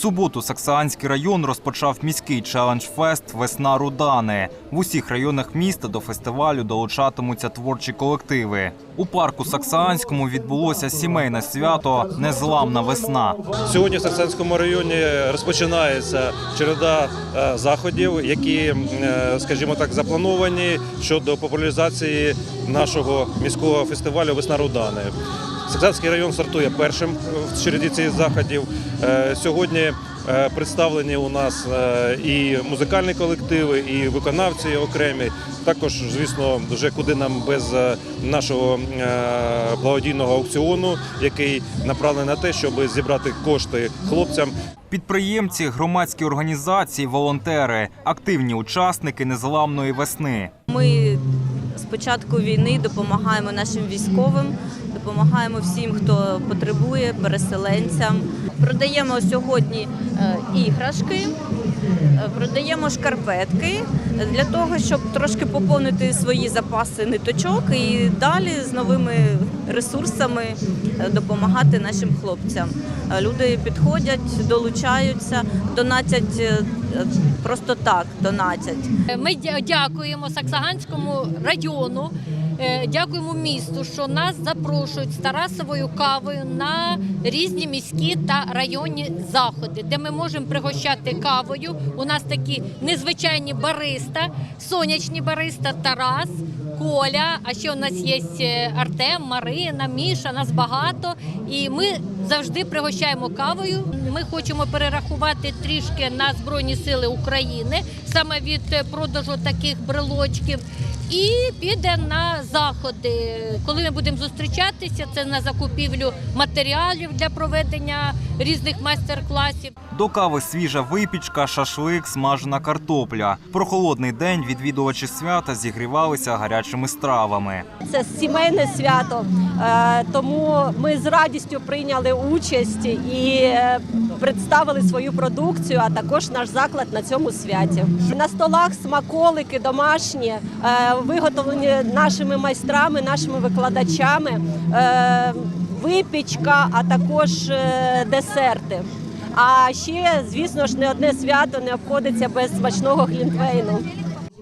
суботу Саксаганський район розпочав міський челендж-фест Весна Рудани. В усіх районах міста до фестивалю долучатимуться творчі колективи. У парку Саксаганському відбулося сімейне свято Незламна весна. Сьогодні в Саксанському районі розпочинається череда е, заходів, які, е, скажімо так, заплановані щодо популяризації нашого міського фестивалю Весна Рудани. Саксанський район стартує першим в череді цих заходів. Е, Сьогодні е, представлені у нас е, і музикальні колективи, і виконавці окремі. Також, звісно, вже куди нам без нашого благодійного аукціону, який направлений на те, щоб зібрати кошти хлопцям. Підприємці, громадські організації, волонтери, активні учасники незламної весни. Ми з початку війни допомагаємо нашим військовим, допомагаємо всім, хто потребує, переселенцям. Продаємо сьогодні е, іграшки, е, продаємо шкарпетки для того, щоб трошки поповнити свої запаси ниточок і далі з новими ресурсами е, допомагати нашим хлопцям. Люди підходять, долучаються, донатять просто так, донатять. Ми дякуємо Саксаганському району, дякуємо місту, що нас запрошують з Тарасовою кавою на різні міські та районні заходи, де ми можемо пригощати кавою. У нас такі незвичайні бариста, сонячні бариста, Тарас. Коля, а ще у нас є е, Артем, Марина, Міша, нас багато. І ми завжди пригощаємо кавою. Ми хочемо перерахувати трішки на Збройні Сили України саме від е, продажу таких брелочків. І піде на заходи. Коли ми будемо зустрічатися, це на закупівлю матеріалів для проведення різних майстер-класів. До кави свіжа випічка, шашлик, смажена картопля. Про холодний день відвідувачі свята зігрівалися гарячими стравами. Це сімейне свято, е, тому ми з радістю прийняли участь і е, представили свою продукцію, а також наш заклад на цьому святі. На столах смаколики домашні, е, виготовлені нашими майстрами, нашими викладачами, е, випічка, а також е, десерти. А ще, звісно ж, не одне свято не обходиться без смачного глінтвейну.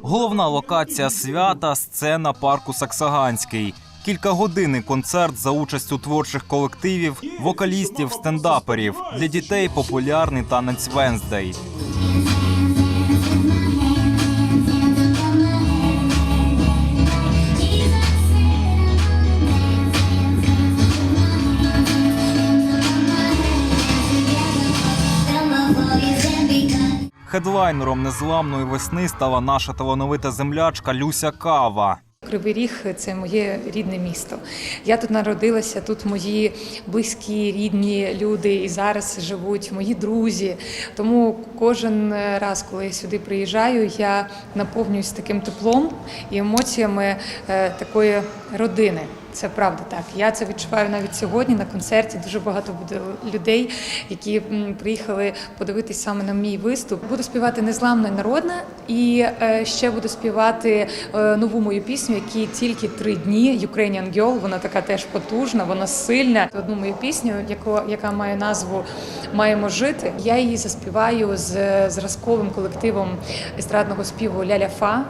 Головна локація свята сцена парку Саксаганський. Кількагодинний концерт за участю творчих колективів, вокалістів, стендаперів. Для дітей популярний танець Венздей. Хедлайнером незламної весни стала наша талановита землячка Люся Кава. Кривий Ріг це моє рідне місто. Я тут народилася, тут мої близькі, рідні люди і зараз живуть мої друзі. Тому кожен раз, коли я сюди приїжджаю, я наповнююсь таким теплом і емоціями е, такої родини. Це правда так. Я це відчуваю навіть сьогодні на концерті. Дуже багато буде людей, які приїхали подивитись саме на мій виступ. Буду співати незламне народне і е, ще буду співати е, нову мою пісню, які тільки три дні. Ukrainian Girl, Вона така теж потужна, вона сильна. Одну мою пісню, яку, яка має назву Маємо жити. Я її заспіваю з зразковим колективом естрадного співу Ляля Фа.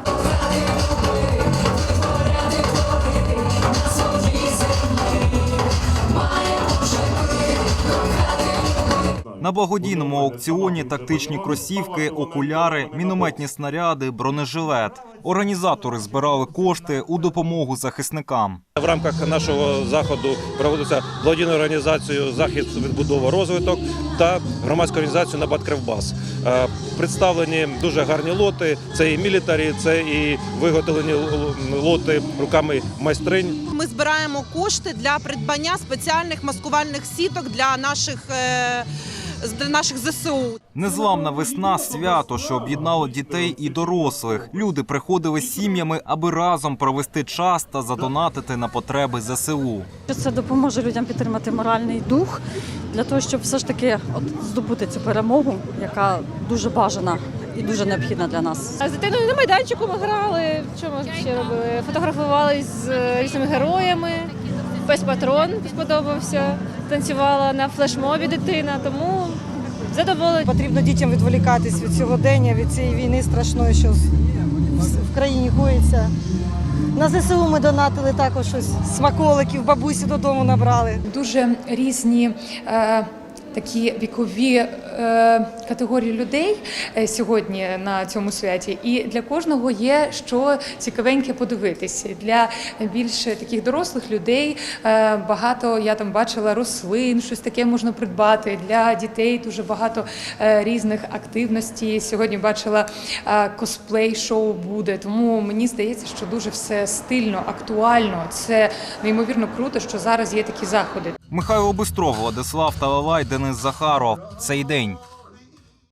На благодійному аукціоні тактичні кросівки, окуляри, мінометні снаряди, бронежилет. Організатори збирали кошти у допомогу захисникам. В рамках нашого заходу проводиться благодійну організацію Захід відбудова розвиток та громадську організацію Набат Кривбас. Е, Представлені дуже гарні лоти. Це і мілітарі, це і виготовлені лоти руками майстринь. Ми збираємо кошти для придбання спеціальних маскувальних сіток для наших, е, наших ЗСУ. Незламна весна свято, що об'єднало дітей і дорослих. Люди приходили з сім'ями, аби разом провести час та задонатити на потреби ЗСУ. Це допоможе людям підтримати моральний дух для того, щоб все ж таки от здобути цю перемогу, яка дуже бажана і дуже необхідна для нас. А з дитиною на майданчику ми грали. Що ми ще робили? Фотографували з е, різними героями. Пес патрон сподобався. Танцювала на флешмобі дитина, тому задоволена. Потрібно дітям відволікатись від сьогодення, від цієї війни страшної, що в країні коїться. На ЗСУ ми донатили також щось смаколиків, бабусі додому набрали. Дуже різні. Е, Такі вікові е, категорії людей е, сьогодні на цьому святі, і для кожного є що цікавеньке подивитися. Для більш таких дорослих людей е, багато я там бачила рослин, щось таке можна придбати. Для дітей дуже багато різних активностей. Сьогодні бачила е, косплей-шоу буде. Тому мені здається, що дуже все стильно, актуально. Це неймовірно круто, що зараз є такі заходи. Михайло Бистров, Владислав Талалай, Денис Захаров. Цей день.